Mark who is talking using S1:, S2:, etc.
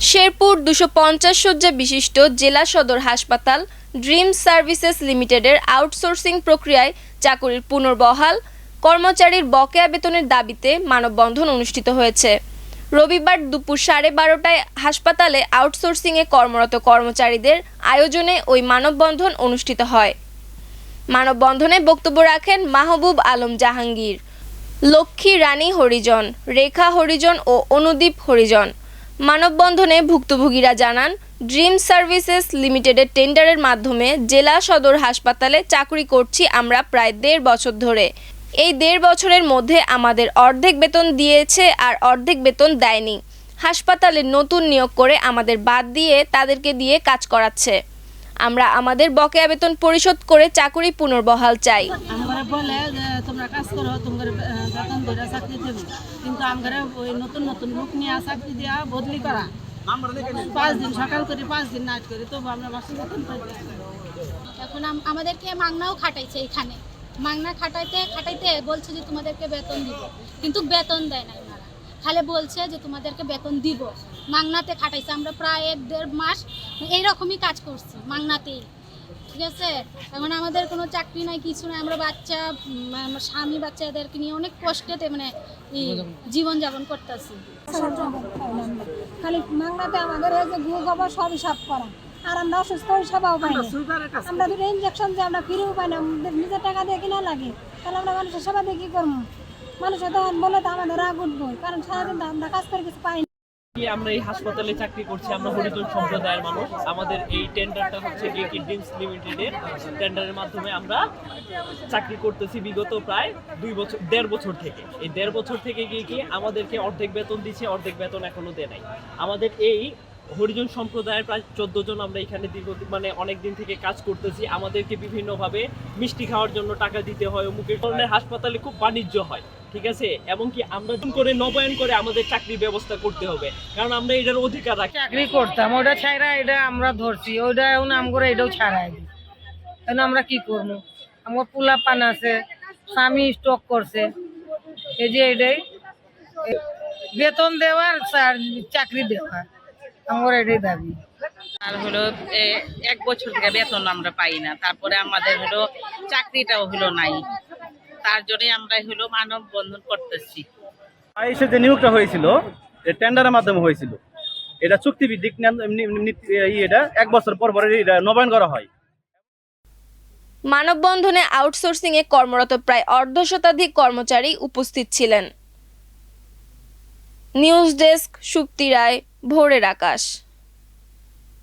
S1: শেরপুর দুশো পঞ্চাশ শয্যা বিশিষ্ট জেলা সদর হাসপাতাল ড্রিম সার্ভিসেস লিমিটেডের আউটসোর্সিং প্রক্রিয়ায় চাকুরির পুনর্বহাল, কর্মচারীর বকেয়া বেতনের দাবিতে মানববন্ধন অনুষ্ঠিত হয়েছে। রবিবার দুপুর সাড়ে বারোটায় হাসপাতালে আউটসোর্সিংয়ে কর্মরত কর্মচারীদের আয়োজনে ওই মানববন্ধন অনুষ্ঠিত হয়। মানববন্ধনে বক্তব্য রাখেন মাহবুব আলম জাহাঙ্গীর, লক্ষ্মী রানী হরিজন, রেখা হরিজন ও অনুদীপ হরিজন। মানববন্ধনে ভুক্তভোগীরা জানান, ড্রিম সার্ভিসেস লিমিটেডের টেন্ডারের মাধ্যমে জেলা সদর হাসপাতালে চাকরি করছি আমরা প্রায় দেড় বছর ধরে। এই দেড় বছরের মধ্যে আমাদের অর্ধেক বেতন দিয়েছে আর অর্ধেক বেতন দেয়নি। হাসপাতালে নতুন নিয়োগ করে আমাদের বাদ দিয়ে তাদেরকে দিয়ে কাজ করাচ্ছে। আমরা আমাদের বকেয়া বেতন পরিশোধ করে চাকুরি পুনর্বহাল চাই।
S2: বলে তোমরা কাজ করো তোমাদের আহ, বেতন ধরে চাকরি দেবো। কিন্তু আমরা ওই নতুন নতুন লোক নিয়ে চাকরি দেওয়া বদলি করা। পাঁচ দিন সকাল করি পাঁচ দিন নাইট করি তবু আমরা মাসে বেতন
S3: এখন আমাদেরকে মাংনাও খাটাইছে এখানে। মাংনা খাটাইতে খাটাইতে বলছে যে তোমাদেরকে বেতন দিব। কিন্তু বেতন দেয় না ওনারা খালি বলছে যে তোমাদেরকে বেতন দিব। মাংনাতে খাটাইছে। আমরা প্রায় এক দেড় মাস এইরকমই কাজ করছি মাংনাতেই। ঠিক আছে? এখন আমাদের কোনো চাকরি নাই, কিছু নাই, আমরা বাচ্চা আমার স্বামী বাচ্চাদেরকে নিয়ে অনেক কষ্টেতে মানে জীবন যাপন করতেছি।
S4: খালি মাংনাতে আমাদের যে গু গোবর সব হিসাব করা। আর আমরা অসুস্থ সেবাও পাই আমরা দুটো ইঞ্জেকশন যে আমরা ফিরেও পাই না। নিজের টাকা দিয়ে কিনা লাগে। তাহলে আমরা মানুষের সেবা দিয়ে কি করব? মানুষের তখন বলে তো আমাদের রাগ উঠবো কারণ সারাদিন আমরা কাজ করে কিছু পাই
S5: আমরা এই হাসপাতালে চাকরি করছি? আমরা হরিজন সম্প্রদায়ের মানুষ। আমাদের এই টেন্ডারটা হচ্ছে গিয়ে লিমিটেডের টেন্ডারের মাধ্যমে আমরা চাকরি করতেছি বিগত প্রায় দুই বছর, দেড় বছর থেকে। এই দেড় বছর থেকে গিয়ে কি আমাদেরকে অর্ধেক বেতন দিচ্ছে অর্ধেক বেতন এখনও দেয় নাই। আমাদের এই হরিজন সম্প্রদায়ের প্রায় চোদ্দ জন আমরা এখানে দীর্ঘ মানে অনেক দিন থেকে কাজ করতেছি। আমাদেরকে বিভিন্নভাবে মিষ্টি খাওয়ার জন্য টাকা দিতে হয়। অমুকের ধরনের হাসপাতালে খুব বাণিজ্য হয়, ঠিক আছে? এবং কি আমরা করে নবায়ন করে আমাদের চাকরির ব্যবস্থা করতে হবে, কারণ আমরা এটার অধিকার রাখি।
S6: চাকরি করতাম, ওটা ছাড়া এটা আমরা ধরছি। ওইটা এখন করে এটাও ছাড়াই এখন আমরা কি করব? আমার পোলা পান আছে, স্বামী স্টক করছে। এই যে এটাই। বেতন দেওয়ার চাকরি দেওয়ার। আমার এটাই দাবি
S7: আর হলো এ, এক বছর থেকে বেতন আমরা পাই না। তারপরে আমাদের হলো চাকরিটাও হলো নাই। তার জন্যই আমরা হলো মানব বন্ধন করতেছি।
S8: আইসে যে নিয়োগটা হয়েছিল টেন্ডারের মাধ্যমে হয়েছিল এটা চুক্তিভিত্তিক এটা এক বছর পর পর এটা নবায়ন করা হয়।
S1: মানববন্ধনে আউটসোর্সিংয়ে কর্মরত প্রায় অর্ধ শতাধিক কর্মচারী উপস্থিত ছিলেন। News desk Supti Roy. ভোরের আকাশ।